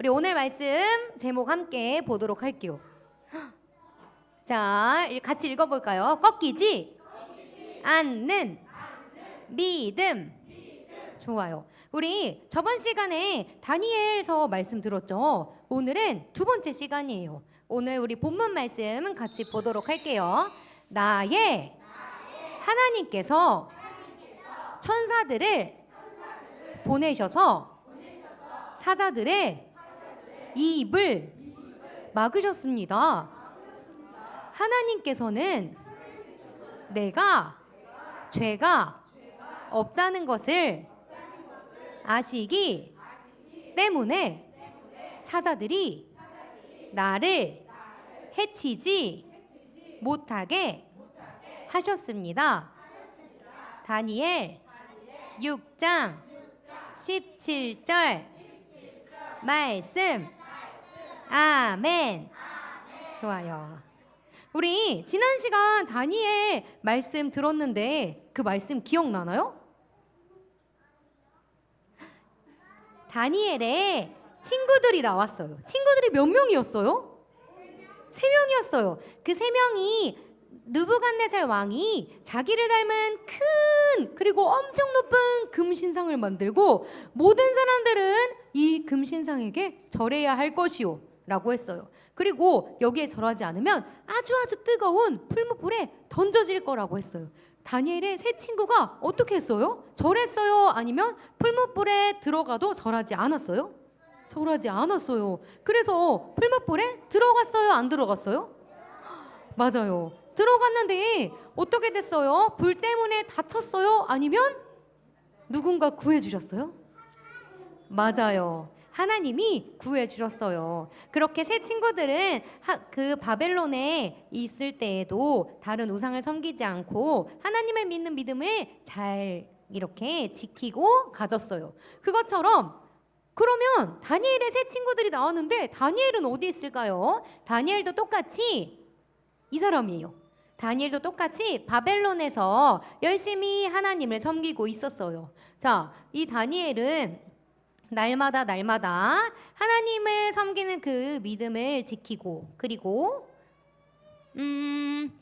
우리 오늘 말씀 제목 함께 보도록 할게요. 자, 같이 읽어볼까요? 꺾이지 않는 믿음. 좋아요. 우리 저번 시간에 다니엘서 말씀 들었죠? 오늘은 두 번째 시간이에요. 오늘 우리 본문 말씀 같이 보도록 할게요. 나의 하나님께서 천사들을 보내셔서 사자들의 이 입을 막으셨습니다. 하나님께서는 내가 죄가 없다는 것을 아시기 때문에 사자들이 나를 해치지 못하게 하셨습니다. 다니엘 6장 17절 말씀 아멘 좋아요. 우리 지난 시간 다니엘 말씀 들었는데 그 말씀 기억나나요? 다니엘의 친구들이 나왔어요. 친구들이 몇 명이었어요? 세 명이었어요. 그 세 명이 느부갓네살 왕이 자기를 닮은 큰 그리고 엄청 높은 금신상을 만들고 모든 사람들은 이 금신상에게 절해야 할 것이요 라고 했어요. 그리고 여기에 절하지 않으면 아주 아주 뜨거운 풀무불에 던져질 거라고 했어요. 다니엘의 세 친구가 어떻게 했어요? 절했어요? 아니면 풀무불에 들어가도 절하지 않았어요? 절하지 않았어요. 그래서 풀무불에 들어갔어요? 안 들어갔어요? 맞아요. 들어갔는데 어떻게 됐어요? 불 때문에 다쳤어요? 아니면 누군가 구해주셨어요? 맞아요. 하나님이 구해 주셨어요. 그렇게 세 친구들은 하, 그 바벨론에 있을 때에도 다른 우상을 섬기지 않고 하나님을 믿는 믿음을 잘 이렇게 지키고 가졌어요. 그것처럼 그러면 다니엘의 세 친구들이 나왔는데 다니엘은 어디 있을까요? 다니엘도 똑같이 이 사람이에요. 다니엘도 똑같이 바벨론에서 열심히 하나님을 섬기고 있었어요. 자, 이 다니엘은 날마다 날마다 하나님을 섬기는 그 믿음을 지키고 그리고 음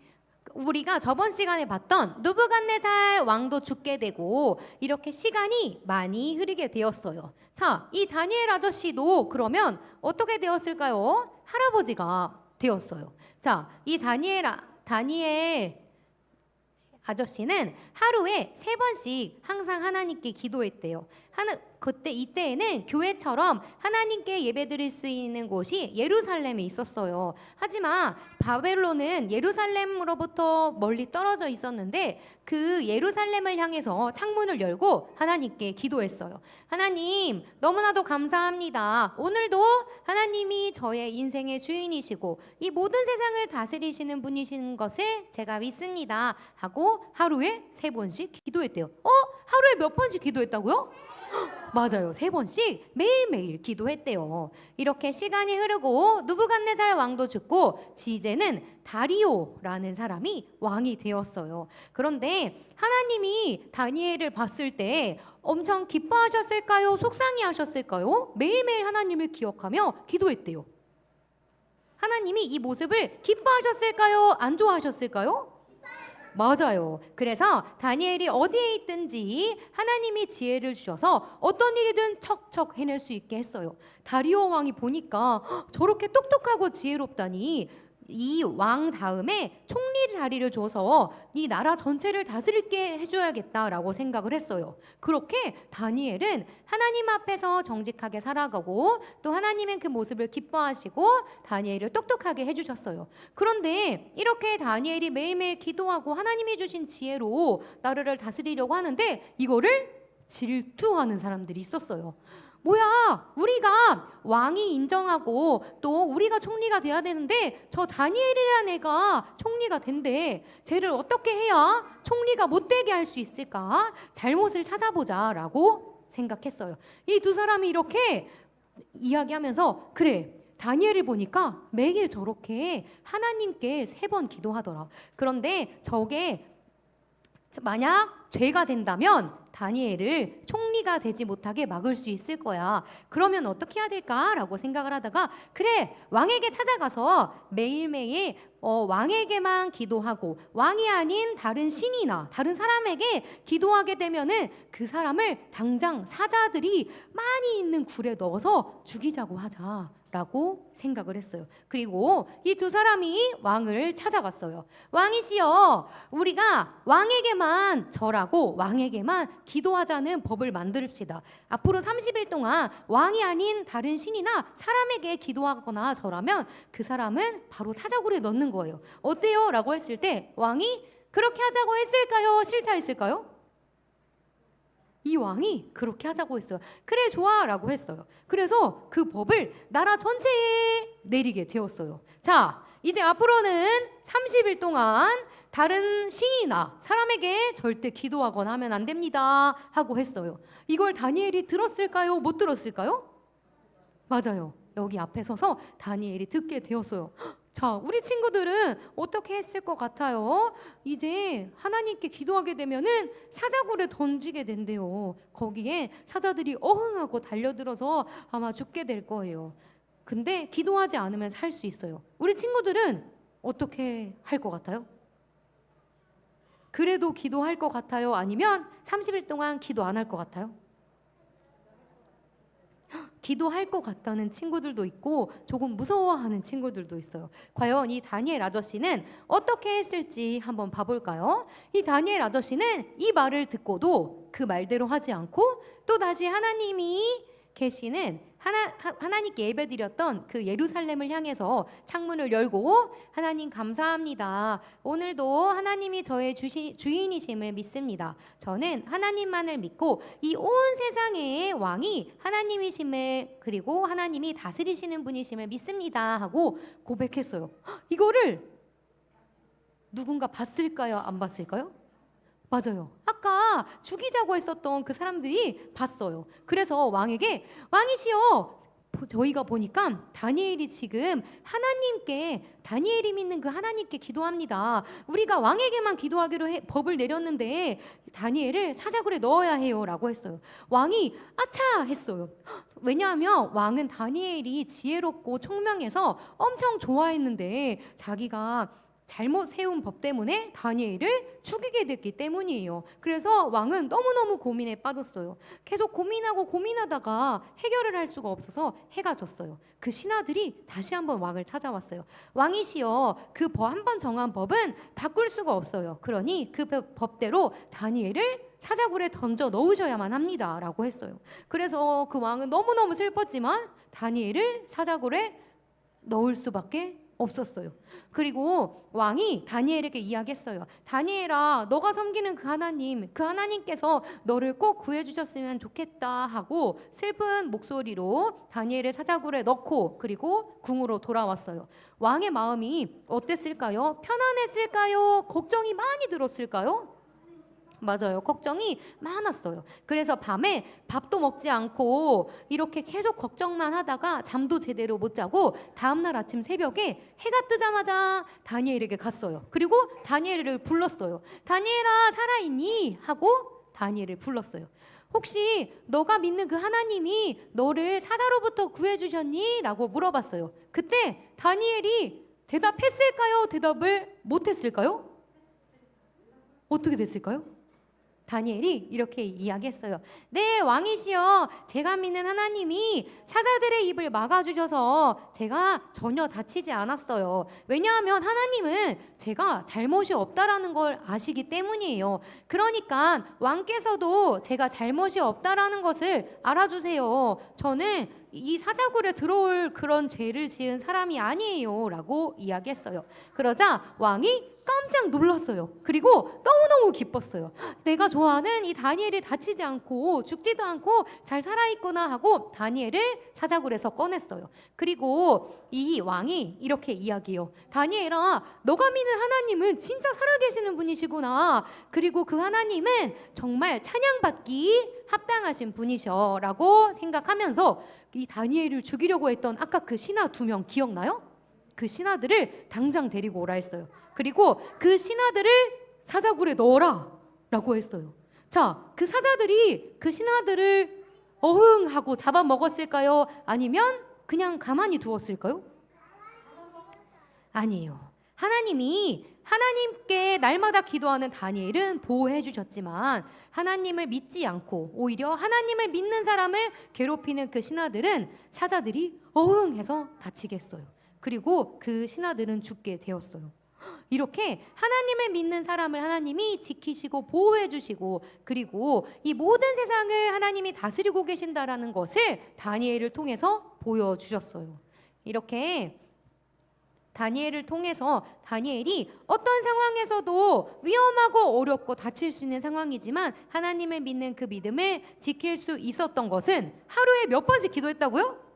우리가 저번 시간에 봤던 누부갓네살 왕도 죽게 되고 이렇게 시간이 많이 흐르게 되었어요. 자, 이 다니엘 아저씨도 그러면 어떻게 되었을까요? 할아버지가 되었어요. 자, 이 다니엘 아, 다니엘 아저씨는 하루에 세 번씩 항상 하나님께 기도했대요. 하나, 그때 이때에는 교회처럼 하나님께 예배드릴 수 있는 곳이 예루살렘에 있었어요. 하지만 바벨론은 예루살렘으로부터 멀리 떨어져 있었는데 그 예루살렘을 향해서 창문을 열고 하나님께 기도했어요. 하나님, 너무나도 감사합니다. 오늘도 하나님이 저의 인생의 주인이시고 이 모든 세상을 다스리시는 분이신 것을 제가 믿습니다. 하고 하루에 세 번씩 기도했대요. 어? 하루에 몇 번씩 기도했다고요? 맞아요. 세 번씩 매일매일 기도했대요. 이렇게 시간이 흐르고 누부갓네살 왕도 죽고 지제는 다리오라는 사람이 왕이 되었어요. 그런데 하나님이 다니엘을 봤을 때 엄청 기뻐하셨을까요? 속상해 하셨을까요? 매일매일 하나님을 기억하며 기도했대요. 하나님이 이 모습을 기뻐하셨을까요? 안 좋아하셨을까요? 맞아요. 그래서 다니엘이 어디에 있든지 하나님이 지혜를 주셔서 어떤 일이든 척척 해낼 수 있게 했어요. 다리오 왕이 보니까 "헉, 저렇게 똑똑하고 지혜롭다니 이 왕 다음에 총리 자리를 줘서 이 나라 전체를 다스릴게 해줘야겠다라고 생각을 했어요. 그렇게 다니엘은 하나님 앞에서 정직하게 살아가고 또 하나님은 그 모습을 기뻐하시고 다니엘을 똑똑하게 해주셨어요. 그런데 이렇게 다니엘이 매일매일 기도하고 하나님이 주신 지혜로 나라를 다스리려고 하는데 이거를 질투하는 사람들이 있었어요. 뭐야, 우리가 왕이 인정하고 또 우리가 총리가 돼야 되는데 저 다니엘이라는 애가 총리가 된대. 쟤를 어떻게 해야 총리가 못 되게 할 수 있을까? 잘못을 찾아보자 라고 생각했어요. 이 두 사람이 이렇게 이야기하면서 그래. 다니엘을 보니까 매일 저렇게 하나님께 세 번 기도하더라. 그런데 저게 만약 죄가 된다면 다니엘을 총리가 되지 못하게 막을 수 있을 거야. 그러면 어떻게 해야 될까라고 생각을 하다가 그래 왕에게 찾아가서 매일매일 어, 왕에게만 기도하고 왕이 아닌 다른 신이나 다른 사람에게 기도하게 되면은 그 사람을 당장 사자들이 많이 있는 굴에 넣어서 죽이자고 하자 라고 생각을 했어요. 그리고 이 두 사람이 왕을 찾아갔어요. 왕이시여, 우리가 왕에게만 절하 고 왕에게만 기도하자는 법을 만듭시다. 앞으로 30일 동안 왕이 아닌 다른 신이나 사람에게 기도하거나 절하면 그 사람은 바로 사자굴에 넣는 거예요. 어때요? 라고 했을 때 왕이 그렇게 하자고 했을까요? 싫다 했을까요? 이 왕이 그렇게 하자고 했어요. 그래 좋아라고 했어요. 그래서 그 법을 나라 전체에 내리게 되었어요. 자, 이제 앞으로는 30일 동안 다른 신이나 사람에게 절대 기도하거나 하면 안 됩니다 하고 했어요. 이걸 다니엘이 들었을까요? 못 들었을까요? 맞아요. 여기 앞에 서서 다니엘이 듣게 되었어요. 자, 우리 친구들은 어떻게 했을 것 같아요? 이제 하나님께 기도하게 되면은 사자굴에 던지게 된대요. 거기에 사자들이 어흥하고 달려들어서 아마 죽게 될 거예요. 근데 기도하지 않으면 살 수 있어요. 우리 친구들은 어떻게 할 것 같아요? 그래도 기도할 것 같아요? 아니면 30일 동안 기도 안 할 것 같아요? 기도할 것 같다는 친구들도 있고 조금 무서워하는 친구들도 있어요. 과연 이 다니엘 아저씨는 어떻게 했을지 한번 봐볼까요? 이 다니엘 아저씨는 이 말을 듣고도 그 말대로 하지 않고 또 다시 하나님이 계시는 하나, 하, 하나님께 예배드렸던 그 예루살렘을 향해서 창문을 열고 하나님 감사합니다. 오늘도 하나님이 저의 주시, 주인이심을 믿습니다. 저는 하나님만을 믿고 이 온 세상의 왕이 하나님이심을 그리고 하나님이 다스리시는 분이심을 믿습니다 하고 고백했어요. 헉, 이거를 누군가 봤을까요? 안 봤을까요? 맞아요. 아까 죽이자고 했었던 그 사람들이 봤어요. 그래서 왕에게 왕이시여 저희가 보니까 다니엘이 지금 하나님께 다니엘이 믿는 그 하나님께 기도합니다. 우리가 왕에게만 기도하기로 해, 법을 내렸는데 다니엘을 사자굴에 넣어야 해요라고 했어요. 왕이 아차 했어요. 왜냐하면 왕은 다니엘이 지혜롭고 총명해서 엄청 좋아했는데 자기가 잘못 세운 법 때문에 다니엘을 죽이게 됐기 때문이에요. 그래서 왕은 너무너무 고민에 빠졌어요. 계속 고민하고 고민하다가 해결을 할 수가 없어서 해가 졌어요. 그 신하들이 다시 한번 왕을 찾아왔어요. 왕이시여, 그 한 번 정한 법은 바꿀 수가 없어요. 그러니 그 법대로 다니엘을 사자굴에 던져 넣으셔야만 합니다 라고 했어요. 그래서 그 왕은 너무너무 슬펐지만 다니엘을 사자굴에 넣을 수밖에 없었어요. 그리고 왕이 다니엘에게 이야기했어요. 다니엘아, 너가 섬기는 그 하나님, 그 하나님께서 너를 꼭 구해 주셨으면 좋겠다 하고 슬픈 목소리로 다니엘을 사자굴에 넣고 그리고 궁으로 돌아왔어요. 왕의 마음이 어땠을까요? 편안했을까요? 걱정이 많이 들었을까요? 맞아요. 걱정이 많았어요. 그래서 밤에 밥도 먹지 않고 이렇게 계속 걱정만 하다가 잠도 제대로 못 자고 다음날 아침 새벽에 해가 뜨자마자 다니엘에게 갔어요. 그리고 다니엘을 불렀어요. 다니엘아 살아있니? 하고 다니엘을 불렀어요. 혹시 너가 믿는 그 하나님이 너를 사자로부터 구해 주셨니? 라고 물어봤어요. 그때 다니엘이 대답했을까요? 대답을 못 했을까요? 어떻게 됐을까요? 다니엘이 이렇게 이야기했어요. 네, 왕이시여. 제가 믿는 하나님이 사자들의 입을 막아주셔서 제가 전혀 다치지 않았어요. 왜냐하면 하나님은 제가 잘못이 없다라는 걸 아시기 때문이에요. 그러니까 왕께서도 제가 잘못이 없다라는 것을 알아주세요. 저는 이 사자굴에 들어올 그런 죄를 지은 사람이 아니에요라고 이야기했어요. 그러자 왕이 깜짝 놀랐어요. 그리고 너무너무 기뻤어요. 내가 좋아하는 이 다니엘이 다치지 않고 죽지도 않고 잘 살아있구나 하고 다니엘을 사자굴에서 꺼냈어요. 그리고 이 왕이 이렇게 이야기해요. 다니엘아, 너가 믿는 하나님은 진짜 살아계시는 분이시구나. 그리고 그 하나님은 정말 찬양받기 합당하신 분이셔라고 생각하면서 이 다니엘을 죽이려고 했던 아까 그 신하 두 명 기억나요? 그 신하들을 당장 데리고 오라 했어요. 그리고 그 신하들을 사자굴에 넣어라 라고 했어요. 자, 그 사자들이 그 신하들을 어흥하고 잡아먹었을까요? 아니면 그냥 가만히 두었을까요? 아니에요. 하나님이 하나님께 날마다 기도하는 다니엘은 보호해 주셨지만 하나님을 믿지 않고 오히려 하나님을 믿는 사람을 괴롭히는 그 신하들은 사자들이 어흥해서 다치게 했어요. 그리고 그 신하들은 죽게 되었어요. 이렇게 하나님을 믿는 사람을 하나님이 지키시고 보호해 주시고 그리고 이 모든 세상을 하나님이 다스리고 계신다라는 것을 다니엘을 통해서 보여 주셨어요. 이렇게 다니엘을 통해서 다니엘이 어떤 상황에서도 위험하고 어렵고 다칠 수 있는 상황이지만 하나님을 믿는 그 믿음을 지킬 수 있었던 것은 하루에 몇 번씩 기도했다고요?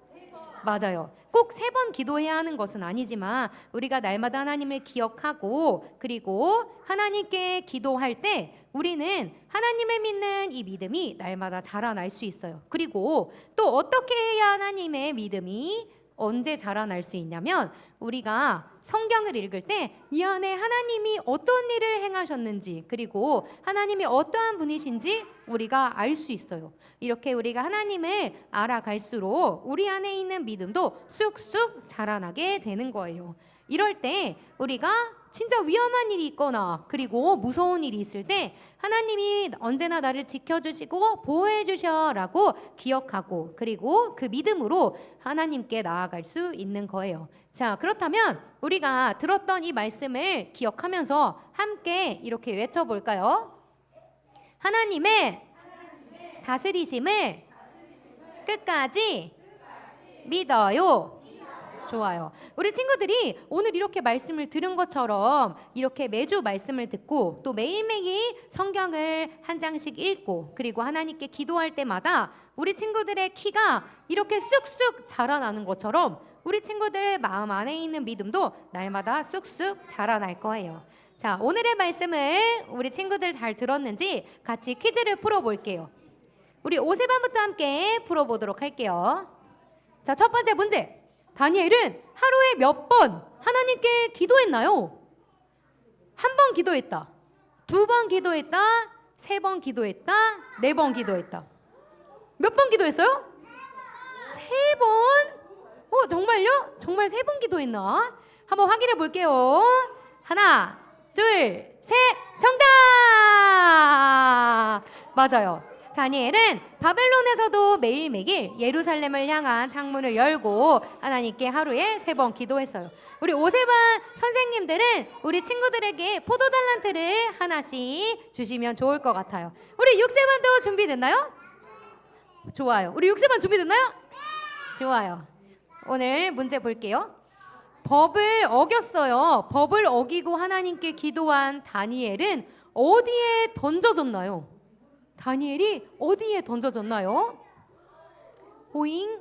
맞아요. 꼭 세 번 기도해야 하는 것은 아니지만 우리가 날마다 하나님을 기억하고 그리고 하나님께 기도할 때 우리는 하나님을 믿는 이 믿음이 날마다 자라날 수 있어요. 그리고 또 어떻게 해야 하나님의 믿음이 언제 자라날 수 있냐면 우리가 성경을 읽을 때 이 안에 하나님이 어떤 일을 행하셨는지 그리고 하나님이 어떠한 분이신지 우리가 알 수 있어요. 이렇게 우리가 하나님을 알아갈수록 우리 안에 있는 믿음도 쑥쑥 자라나게 되는 거예요. 이럴 때 우리가 진짜 위험한 일이 있거나 그리고 무서운 일이 있을 때 하나님이 언제나 나를 지켜주시고 보호해 주셔라고 기억하고 그리고 그 믿음으로 하나님께 나아갈 수 있는 거예요. 자, 그렇다면 우리가 들었던 이 말씀을 기억하면서 함께 이렇게 외쳐볼까요? 하나님의 다스리심을 끝까지 믿어요. 좋아요. 우리 친구들이 오늘 이렇게 말씀을 들은 것처럼 이렇게 매주 말씀을 듣고 또 매일매일 성경을 한 장씩 읽고 그리고 하나님께 기도할 때마다 우리 친구들의 키가 이렇게 쑥쑥 자라나는 것처럼 우리 친구들 마음 안에 있는 믿음도 날마다 쑥쑥 자라날 거예요. 자, 오늘의 말씀을 우리 친구들 잘 들었는지 같이 퀴즈를 풀어볼게요. 우리 오세반부터 함께 풀어보도록 할게요. 자, 첫 번째 문제. 다니엘은 하루에 몇 번 하나님께 기도했나요? 한 번 기도했다. 두 번 기도했다. 세 번 기도했다. 네 번 기도했다. 몇 번 기도했어요? 세 번? 어, 정말요? 정말 세 번 기도했나? 한번 확인해 볼게요. 하나, 둘, 셋. 정답! 맞아요. 다니엘은 바벨론에서도 매일매일 예루살렘을 향한 창문을 열고 하나님께 하루에 세 번 기도했어요. 우리 오세반 선생님들은 우리 친구들에게 포도 달란트를 하나씩 주시면 좋을 것 같아요. 우리 육세반도 준비됐나요? 좋아요. 우리 육세반 준비됐나요? 좋아요. 오늘 문제 볼게요. 법을 어겼어요. 법을 어기고 하나님께 기도한 다니엘은 어디에 던져졌나요? 다니엘이 어디에 던져졌나요? 오잉.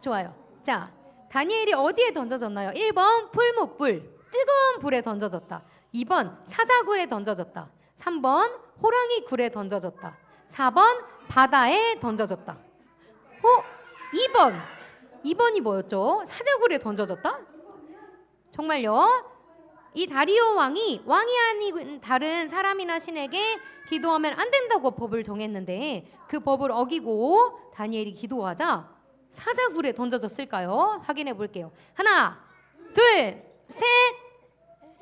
좋아요. 자, 다니엘이 어디에 던져졌나요? 1번 풀무불, 뜨거운 불에 던져졌다. 2번 사자굴에 던져졌다. 3번 호랑이 굴에 던져졌다. 4번 바다에 던져졌다. 어? 2번. 2번이 뭐였죠? 사자굴에 던져졌다? 정말요? 이 다리오 왕이 왕이 아닌 다른 사람이나 신에게 기도하면 안 된다고 법을 정했는데 그 법을 어기고 다니엘이 기도하자 사자굴에 던져졌을까요? 확인해 볼게요. 하나, 둘, 셋.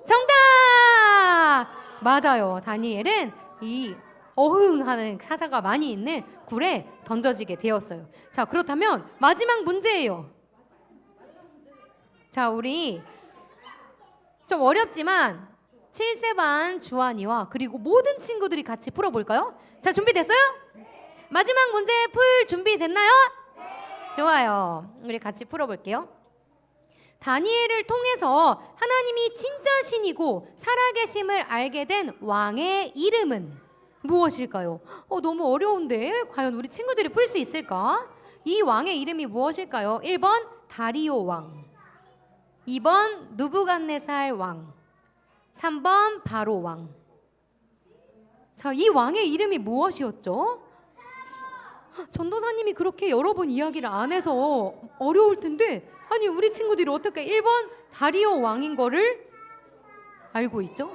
정답! 맞아요. 다니엘은 이 어흥하는 사자가 많이 있는 굴에 던져지게 되었어요. 자, 그렇다면 마지막 문제예요. 자, 우리 좀 어렵지만 7세 반 주한이와 그리고 모든 친구들이 같이 풀어볼까요? 자, 준비됐어요? 마지막 문제 풀 준비됐나요? 좋아요. 우리 같이 풀어볼게요. 다니엘을 통해서 하나님이 진짜 신이고 살아계심을 알게 된 왕의 이름은 무엇일까요? 어, 너무 어려운데 과연 우리 친구들이 풀 수 있을까? 이 왕의 이름이 무엇일까요? 1번 다리오 왕 2번 누부갓네살 왕 3번 바로 왕 자, 이 왕의 이름이 무엇이었죠? 전도사님이 그렇게 여러 번 이야기를 안 해서 어려울 텐데 아니 우리 친구들이 어떻게 1번 다리오 왕인 거를 알고 있죠?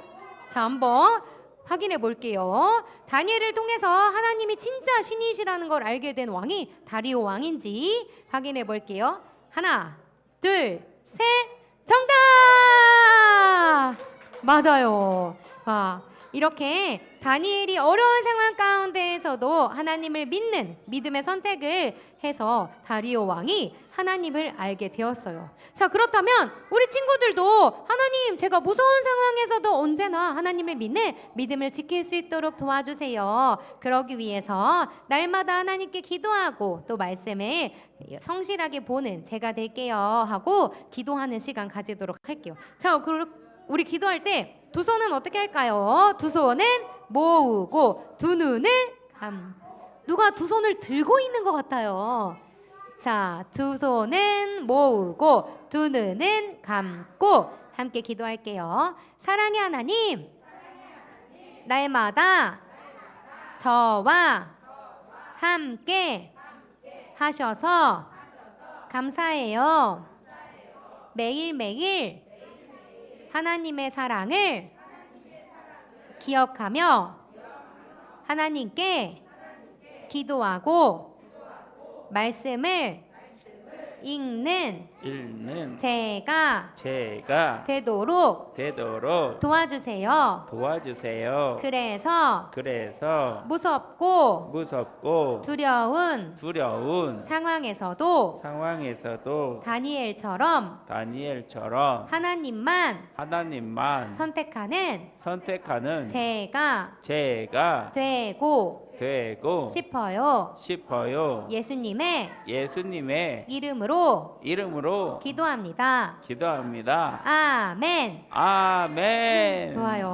자 한번 확인해 볼게요. 다니엘을 통해서 하나님이 진짜 신이시라는 걸 알게 된 왕이 다리오 왕인지 확인해 볼게요. 하나, 둘, 셋. 정답! 맞아요. 와, 이렇게 다니엘이 어려운 상황 가운데에서도 하나님을 믿는 믿음의 선택을 해서 다리오 왕이 하나님을 알게 되었어요. 자, 그렇다면 우리 친구들도 하나님, 제가 무서운 상황에서도 언제나 하나님을 믿는 믿음을 지킬 수 있도록 도와주세요. 그러기 위해서 날마다 하나님께 기도하고 또 말씀을 성실하게 보는 제가 될게요 하고 기도하는 시간 가지도록 할게요. 자, 그럼 우리 기도할 때 두 손은 어떻게 할까요? 두 손은 모으고 두 눈은 감. 누가 두 손을 들고 있는 것 같아요. 자, 두 손은 모으고 두 눈은 감고 함께 기도할게요. 사랑의 하나님, 날마다 저와 함께 하셔서 감사해요. 매일매일 하나님의 사랑을 기억하며 하나님께 기도하고 말씀을 읽는 읽는 제가 제가 되도록 되도록 도와주세요. 도와주세요. 그래서 그래서 무섭고 무섭고 두려운 두려운 상황에서도 상황에서도 다니엘처럼 다니엘처럼 하나님만 하나님만 선택하는 선택하는 제가 제가 되고 되고 싶어요. 싶어요. 예수님의 예수님의 이름으로 이름으로 기도합니다. 기도합니다. 아멘. 아멘. 좋아요.